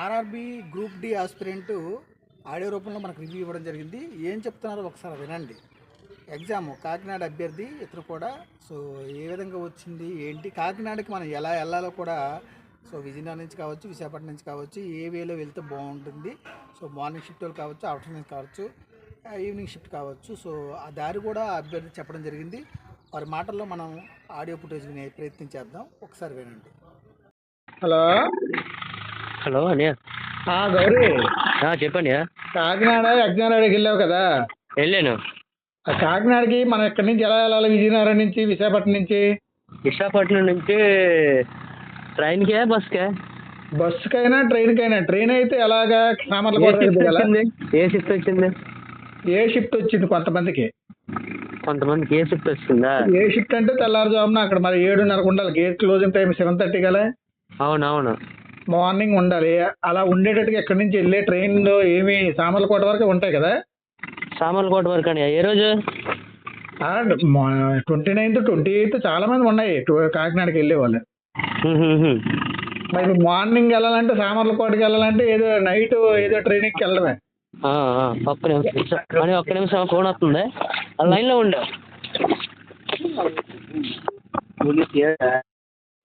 RRB group D aspirant audio రూపంలో మనకు review ఇవ్వడం జరిగింది. ఏం చెప్తున్నారో ఒకసారి వినండి. ఎగ్జామ్ కాకినాడ అభ్యర్థి ఇతను కూడా సో ఏ విధంగా వచ్చింది ఏంటి? కాకినాడకి మనం ఎలా వెళ్ళాలో కూడా సో విజయనగరం నుంచి కావచ్చు విశాఖపట్నం నుంచి కావచ్చు ఏ వేలో వెళ్తే బాగుంటుంది. సో మార్నింగ్ షిఫ్ట్ వాళ్ళు కావచ్చు ఆఫ్టర్నూన్ కావచ్చు ఈవినింగ్ షిఫ్ట్ కావచ్చు. సో ఆ దారి కూడా అభ్యర్థి చెప్పడం జరిగింది. వారి మాటల్లో మనం ఆడియో ఫుటేజ్ వినే ప్రయత్నం చేద్దాం. ఒకసారి వినండి. హలో హలో అన్నయ్య ఆ, గౌరీ. ఆ, చెప్పండి కాకినాడ యజ్ఞారాడికి వెళ్ళావు కదా? వెళ్ళాను. ఆ కాకినాడకి మనం ఇక్కడి నుంచి ఎలా వెళ్ళాలి? విజయనగరం నుంచి విశాఖపట్నం నుంచి? విశాఖపట్నం నుంచి ట్రైన్కే బస్కే. బస్సుకైనా ట్రైన్కైనా? ట్రైన్ అయితే ఎలాగా? ఏ సామర్లకోట షిఫ్ట్ దిగాలా? వచ్చింది? ఏ షిఫ్ట్ వచ్చింది? ఏ షిఫ్ట్ వచ్చింది కొంతమందికి? కొంతమందికి ఏ షిఫ్ట్ వచ్చిందా? ఏ షిఫ్ట్ అంటే తెల్లారుజామున అక్కడ మరి ఏడున్నరకు ఉండాలి. Gate closing time seven thirty కదా అవునవును. మార్నింగ్ ఉండాలి. అలా ఉండేటట్టుగా ఎక్కడి నుంచి వెళ్ళే ట్రైన్లో ఏమి సామర్లకోట వరకు ఉంటాయి కదా? సామర్లకోట వరకు అని ఏ రోజు? ట్వంటీ నైన్త్ ట్వంటీ ఎయిత్ చాలా మంది ఉన్నాయి. టు- కాకినాడకి వెళ్ళే వాళ్ళు. హ్మ్, హ్మ్, హ్మ్. మరి మార్నింగ్ వెళ్ళాలంటే సామర్లకోటకి వెళ్ళాలంటే ఏదో నైట్ ఏదో ట్రైనింగ్కి వెళ్ళడమే. ఒక్క నిమిషం. అని ఒక్క నిమిషం ఫోన్ వస్తుంది? ఆ లైన్లో ఉండు.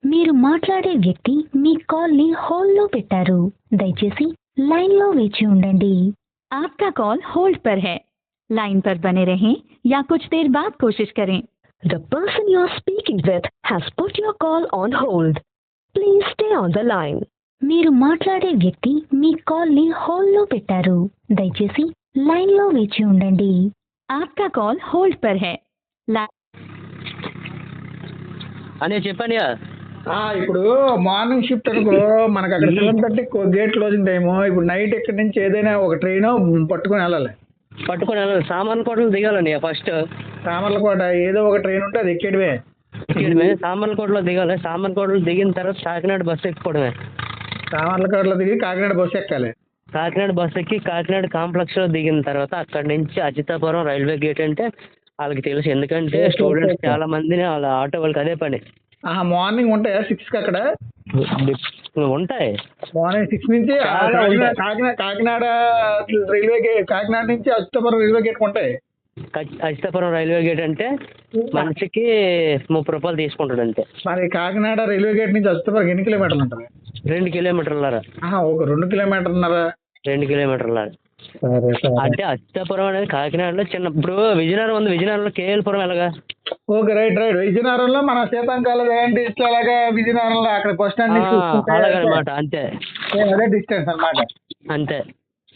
మీరు మాట్లాడే వ్యక్తి మీ కాల్ ని హోల్డ్ లో పెట్టారు దయచేసి లైన్ లో వేచి ఉండండి आपका कॉल होल्ड पर है लाइन पर बने रहें या कुछ देर बाद कोशिश करें the person you are speaking with has put your call on hold please stay on the line మీరు మాట్లాడే వ్యక్తి మీ కాల్ ని హోల్డ్ లో పెట్టారు దయచేసి లైన్ లో వేచి ఉండండి आपका कॉल होल्ड पर है ला- అని చెప్పండి ఆ, ఇప్పుడు మార్నింగ్ షిఫ్ట్ అనుకో మనకు అక్కడ seven thirty gate closing time ఇప్పుడు నైట్ ఇక్కడ నుంచి ఏదైనా ఒక ట్రైన్ పట్టుకొని వెళ్ళాలి. పట్టుకొని వెళ్ళాలి. సామర్లకోటలో దిగాలండి ఫస్ట్ సామర్లకోట ఏదో ఒక ట్రైన్ ఉంటే అది ఎక్కేయడమే. సామర్లకోటలో దిగాలి. సామర్లకోటలో దిగిన తర్వాత కాకినాడ బస్సు ఎక్కిపోవడమే. సామర్లకోటలో దిగి కాకినాడ బస్సు ఎక్కాలి. కాకినాడ బస్ ఎక్కి కాకినాడ కాంప్లెక్స్లో దిగిన తర్వాత అక్కడి నుంచి అచితాపురం రైల్వే గేట్ అంటే వాళ్ళకి తెలుసు. ఎందుకంటే స్టూడెంట్స్. చాలా మందిని వాళ్ళ ఆటో వాళ్ళకి అదే పని. మార్నింగ్ ఉంటాయా సిక్స్కి అక్కడ? ఉంటాయి. మార్నింగ్ సిక్స్ నుంచి కాకినాడ. కాకినాడ రైల్వే గేట్ కాకినాడ నుంచి అచ్యుతాపురం రైల్వే గేట్ ఉంటాయి. అచితాపురం రైల్వే గేట్ అంటే మనిషికి ముప్పై రూపాయలు తీసుకుంటాడు అంతే. మరి కాకినాడ రైల్వే గేట్ నుంచి అచ్యుతాపురం ఎన్ని కిలోమీటర్లు ఉంటుంది? రెండు కిలోమీటర్లరా ఒక రెండు కిలోమీటర్న్నర రెండు కిలోమీటర్లరా అంటే అచితాపురం అనేది కాకినాడలో చిన్న ఇప్పుడు విజయనగరం ఉంది. విజయనగరంలో కేఎల్పురం ఎలాగా? Okay right right. విజయనగరంలో మన సీతాంకాల జయంతి అలాగా విజయనగరంలో అక్కడ బస్ స్టాండ్ అలాగనమాట అంతే. అదే డిస్టెన్స్ అన్నమాట. అంతే.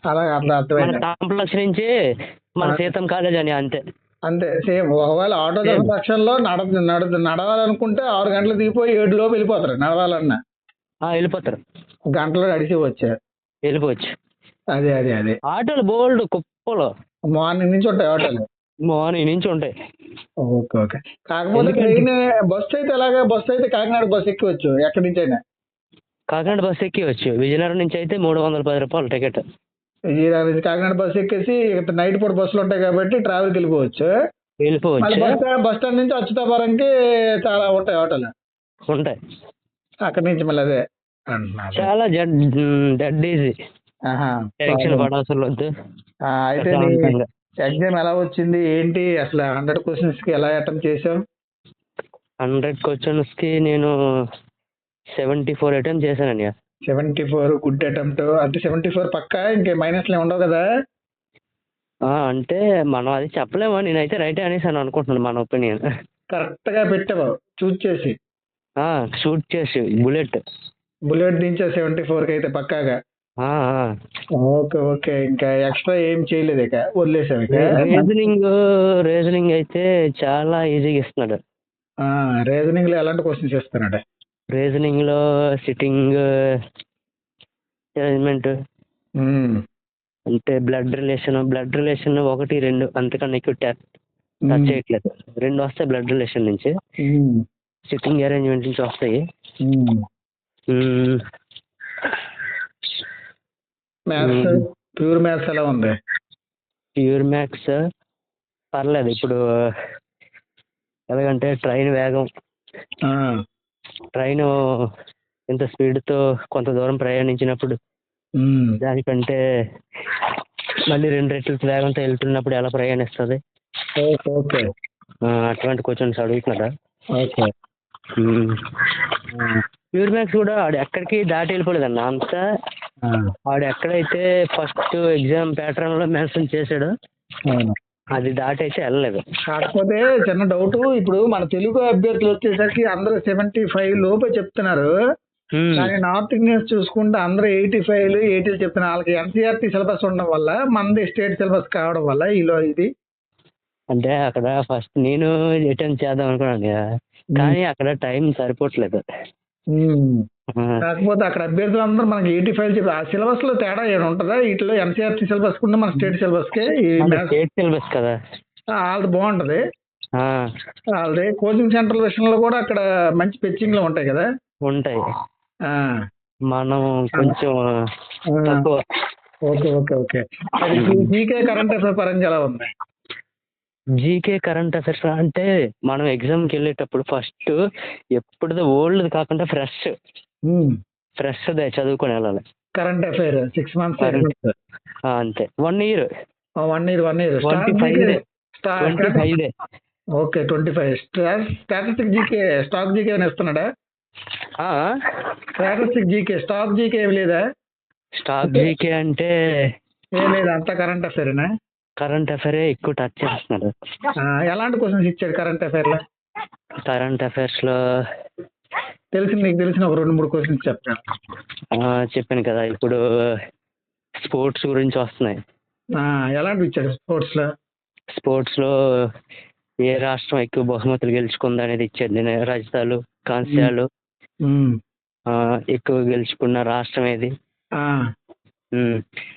అలాగే అర్థం అర్థమైంది. కాంప్లెక్స్ నుంచి మన సీతం కాలేజ్ అని అంతే. అంతే సేమ్. ఒకవేళ ఆటో పక్షంలో నడ నడ నడవాలనుకుంటే ఆరు గంటలు దిగిపోయి ఏడు లోపు వెళ్ళిపోతారు నడవాలన్నా. ఆ, వెళ్ళిపోతారు. గంటలో నడిచి వచ్చారు వెళ్ళిపోవచ్చు. అదే అదే అదే. ఆటోలు బోల్డ్ కుప్పలు. మార్నింగ్ నుంచి ఉంటాయి ఆటోలు. మార్నింగ్ నుంచి ఉంటాయి. Okay okay. కాకపోతే ట్రైన్ బస్సు అయితే ఎలాగా బస్సు అయితే కాకినాడ బస్సు ఎక్కివచ్చు ఎక్కడి నుంచి అయినా కాకినాడ బస్ ఎక్కివచ్చు. విజయనగరం నుంచి అయితే మూడు వందల పది రూపాయలు టికెట్. విజయనగరం నుంచి కాకినాడ బస్సు ఎక్కేసి నైట్ పూట బస్సులు ఉంటాయి కాబట్టి ట్రావెల్కి వెళ్ళిపోవచ్చు. వెళ్ళిపోవచ్చు. బస్ స్టాండ్ నుంచి అచ్యుతాపురంకి చాలా ఉంటాయి ఆటోలు. ఉంటాయి. అక్కడి నుంచి మళ్ళీ అదే చాలా జడ్ డెడ్ ఈజీ పడాల్సిన వద్దు అయితే. ఎగ్జామ్ ఎలా వచ్చింది? ఏంటి? అసలు హండ్రెడ్ క్వశ్చన్స్కి ఎలా అటెంప్ట్ చేసావు హండ్రెడ్ క్వశ్చన్స్కి నేను సెవెంటీ ఫోర్ అటెంప్ట్ చేశానండి సెవెంటీ ఫోర్ గుడ్ అటెంప్ట్. అంటే సెవెంటీ ఫోర్ పక్క? ఇంకే మైనస్లు ఉండవు కదా? ఆ, అంటే మనం అది చెప్పలేము? నేనైతే రైటే అనేసాను అనుకుంటున్నాను మన ఒపీనియన్ కరెక్ట్గా పెట్టావు. చూస్. చేసి షూట్ చేసి. బుల్లెట్ బుల్లెట్ దించా సెవెంటీ ఫోర్కి అయితే పక్కాగా. Okay okay. ఇంకా ఎక్స్ట్రా ఏం చేయలేదు ఇక. వదిలేసావు ఇక. రీజనింగ్ రీజనింగ్ అయితే చాలా ఈజీగా ఇస్తున్నాడు. రీజనింగ్లో ఎలాంటి క్వశ్చన్స్ ఇస్తున్నాడు రీజనింగ్లో సిట్టింగ్ అరేంజ్మెంట్ ఉమ్. అంటే బ్లడ్ రిలేషన్ బ్లడ్ రిలేషన్ ఒకటి రెండు అంతకన్నా ఎక్కువ టచ్. చేయట్లేదు. రెండు వస్తాయి బ్లడ్ రిలేషన్ నుంచి. సిట్టింగ్ అరేంజ్మెంట్ నుంచి వస్తాయి. మ్యాథ్స్. ప్యూర్ మ్యాథ్స్ ఎలా ఉంది? ప్యూర్ మ్యాథ్స్ పర్లేదు. ఇప్పుడు ఎలాగంటే ట్రైన్ వేగం. ట్రైన్ ఇంత స్పీడ్తో కొంత దూరం ప్రయాణించినప్పుడు. దానికంటే మళ్ళీ రెండు రెట్లు వేగంతో వెళ్తున్నప్పుడు ఎలా ప్రయాణిస్తుంది? ఓకే అటువంటి క్వశ్చన్స్ అడుగుతున్నారా ఓకే. ప్యూర్ మ్యాథ్స్ కూడా ఆడు ఎక్కడికి దాటి వెళ్ళిపోలేదన్న అంతా ఆడు ఎక్కడైతే ఫస్ట్ ఎగ్జామ్ ప్యాటర్న్లో మెన్షన్ చేశాడో అది దాటి అయితే వెళ్ళలేదు. కాకపోతే చిన్న డౌట్ ఇప్పుడు మన తెలుగు అభ్యర్థులు వచ్చేసరికి అందరూ సెవెంటీ ఫైవ్ లోపే చెప్తున్నారు. కానీ నార్త్ ఇండియన్స్ చూసుకుంటే అందరూ ఎయిటీ ఫైవ్ ఎయిటీలు చెప్తున్నారు. వాళ్ళకి ఎన్సీఆర్టీ సిలబస్ ఉండడం వల్ల మనది స్టేట్ సిలబస్ కావడం వల్ల ఈలో ఇది. అంటే అక్కడ ఫస్ట్ నేను అటెండ్ చేద్దాం అనుకున్నాను కదా. కానీ అక్కడ టైం సరిపోవట్లేదు. ఉమ్. కాకపోతే అక్కడ అభ్యర్థులు అందరూ మనకి ఎయిటీ ఫైవ్ చెప్పి ఆ సిలబస్లో తేడా ఏమైనా ఉంటుందా? వీటిలో ఎన్సీఆర్టీ సిలబస్ కుండా మన స్టేట్ సిలబస్కి మన స్టేట్ సిలబస్ కదా. వాళ్ళది బాగుంటది. ఆ, వాళ్ళది కోచింగ్ సెంటర్ల విషయంలో కూడా అక్కడ మంచి పిచ్చింగ్లో ఉంటాయి కదా? ఉంటాయి. ఆ, మనం కొంచెం ఆ, తక్కువ. Okay okay okay. GK current affair పరంగా ఎలా ఉంది? జీకే కరెంట్ అఫైర్స్ అంటే మనం ఎగ్జామ్కి వెళ్ళేటప్పుడు ఫస్ట్ ఎప్పుడుదో ఓల్డ్ కాకుండా ఫ్రెష్ ఫ్రెష్ దే చదువుకొని వెళ్ళాలి. కరెంట్ అఫైర్ సిక్స్ మంత్స్ అంతే. One year one year one year twenty five day. Twenty five day. Okay twenty five statistic GK stock GK ఏమైనా ఇస్తున్నాడా? స్టాటిస్టిక్ జీకే స్టాక్ జీకే ఏమి లేదా? స్టాక్ జీకే అంటే ఏం లేదు? అంతా కరెంట్ అఫైర్నా కరెంట్ అఫైరే ఎక్కువ టచ్ చేస్తున్నారు ఎలాంటి క్వశ్చన్స్ ఇచ్చాడు కరెంట్ అఫైర్లో? కరెంట్ అఫైర్స్లో తెలిసిన నీకు తెలిసిన ఒక రెండు మూడు క్వశ్చన్స్ చెప్తాను. చెప్పాను కదా ఇప్పుడు స్పోర్ట్స్ గురించి వస్తున్నాయి. ఎలాంటివి ఇచ్చాడు స్పోర్ట్స్లో? స్పోర్ట్స్లో ఏ రాష్ట్రం ఎక్కువ బహుమతులు గెలుచుకుంది అనేది ఇచ్చాడు నేను రజతాలు కాంస్యాలు ఎక్కువ గెలుచుకున్న రాష్ట్రం ఏది?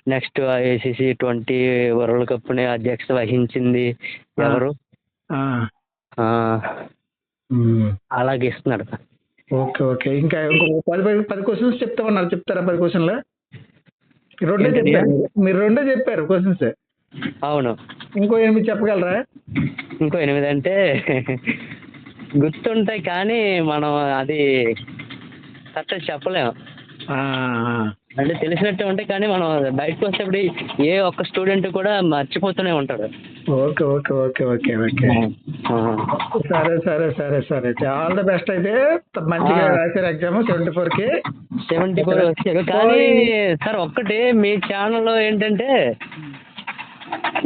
నెక్స్ట్ ఐసీసీ ట్వంటీ వరల్డ్ కప్ని అధ్యక్షత వహించింది ఎవరు. అలాగే ఇస్తున్నాడు. Okay okay. ఇంకా ఇంకో పది పది పది క్వశ్చన్స్ చెప్తామన్నారు. చెప్తారా పది క్వశ్చన్లు రెండే? చెప్పారు. మీరు రెండే చెప్పారు క్వశ్చన్స్ అవును. ఇంకో ఎనిమిది చెప్పగలరా? ఇంకో ఎనిమిది అంటే గుర్తుంటాయి కానీ మనం అది కరెక్ట్ చెప్పలేము. అంటే తెలిసినట్టే ఉంటాయి కానీ మనం బయటకు వచ్చేప్పుడు ఏ ఒక్క స్టూడెంట్ కూడా మర్చిపోతూనే ఉంటాడు okay okay okay okay okay. సరే సరే సరే సరే. ఆల్ ద బెస్ట్ అయితే. మంచిగా. రాశారు ఎగ్జామ్ సెవెంటీ ఫోర్కి సెవెంటీ ఫోర్ వచ్చారు. కానీ సార్ ఒక్కటి మీ ఛానల్లో ఏంటంటే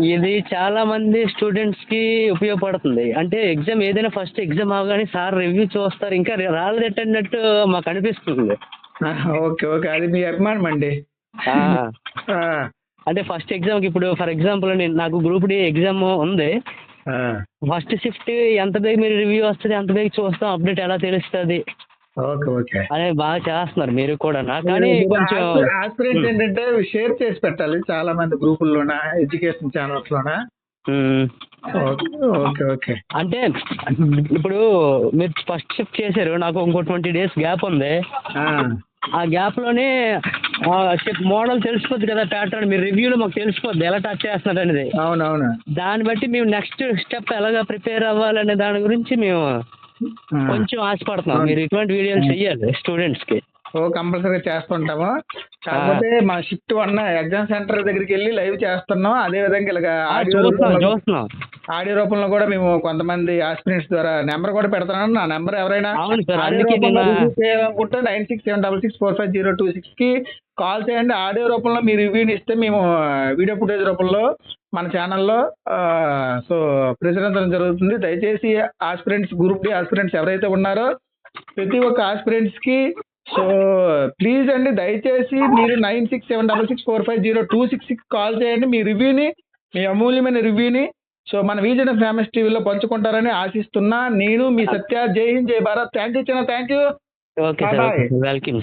ఇది చాలా మంది స్టూడెంట్స్కి ఉపయోగపడుతుంది. అంటే ఎగ్జామ్ ఏదైనా ఫస్ట్ ఎగ్జామ్ అవగానే సార్ రివ్యూ చూస్తారు. ఇంకా రాలేదట్టన్నట్టు మాకు అనిపిస్తుంది. Okay okay. అది మీ అభిమానం అండి. అంటే ఫస్ట్ ఎగ్జామ్కి ఇప్పుడు ఫర్ ఎగ్జాంపుల్ నేను నాకు గ్రూప్ డి ఎగ్జామ్ ఉంది. ఫస్ట్ షిఫ్ట్ ఎంత బేగ మీరు రివ్యూ వస్తుంది ఎంత బేగ చూస్తాం అప్డేట్ ఎలా తెలుస్తుంది. Okay okay. అనే బాగా చేస్తున్నారు మీరు కూడా కానీ కొంచెం ఆస్పిరెంట్స్ ఏంటంటే షేర్ చేసి పెట్టాలి చాలా మంది గ్రూపుల్లోన ఎడ్యుకేషన్ ఛానల్స్ లోన ఓకే ఓకే అంటే ఇప్పుడు మీరు ఫస్ట్ షిఫ్ట్ చేశారు నాకు ఇంకో ట్వంటీ డేస్ గ్యాప్ ఉంది. ఆ, గ్యాప్లోనే మోడల్ తెలిసిపోద్ది కదా ప్యాటర్న్. మీరు రివ్యూలో మాకు తెలిసిపోద్ది. ఎలా టచ్ చేస్తున్నారు అనేది. అవునవును. దాన్ని బట్టి మేము నెక్స్ట్ స్టెప్ ఎలాగా ప్రిపేర్ అవ్వాలనే దాని గురించి మేము. కొంచెం ఆశపడుతున్నాం. మీరు ఇటువంటి వీడియోలు చెయ్యాలి స్టూడెంట్స్కి. ఓ కంపల్సరీగా చేస్తుంటాము. కాకపోతే మా షిఫ్ట్ వన్ ఎగ్జామ్ సెంటర్ దగ్గరికి వెళ్ళి లైవ్ చేస్తున్నాం. అదే విధంగా ఇలాగ చూస్తున్నాం చూస్తున్నాం. ఆడియో రూపంలో కూడా మేము కొంతమంది ఆస్పిరెంట్స్ ద్వారా నెంబర్ కూడా పెడతాను నా నెంబర్ ఎవరైనా చేయాలనుకుంటే nine six seven double six four five zero two సిక్స్కి కాల్ చేయండి. ఆడియో రూపంలో మీ రివ్యూని ఇస్తే మేము వీడియో ఫుటేజ్ రూపంలో మన ఛానల్లో సో ప్రచురించడం జరుగుతుంది. దయచేసి ఆస్పిరెంట్స్ గ్రూప్ డి ఆస్పిరెంట్స్ ఎవరైతే ఉన్నారో ప్రతి ఒక్క ఆస్పిరెంట్స్కి సో ప్లీజ్ అండి దయచేసి మీరు nine six seven double six four five zero two six call చేయండి. మీ రివ్యూని మీ అమూల్యమైన రివ్యూని సో మన విజయన ఫేమస్ టీవీలో పంచుకుంటారని ఆశిస్తున్నా. నేను మీ సత్య. జై హింద్ జై భారత్. థ్యాంక్ యూ చిన్న. Thank you okay. వెల్కమ్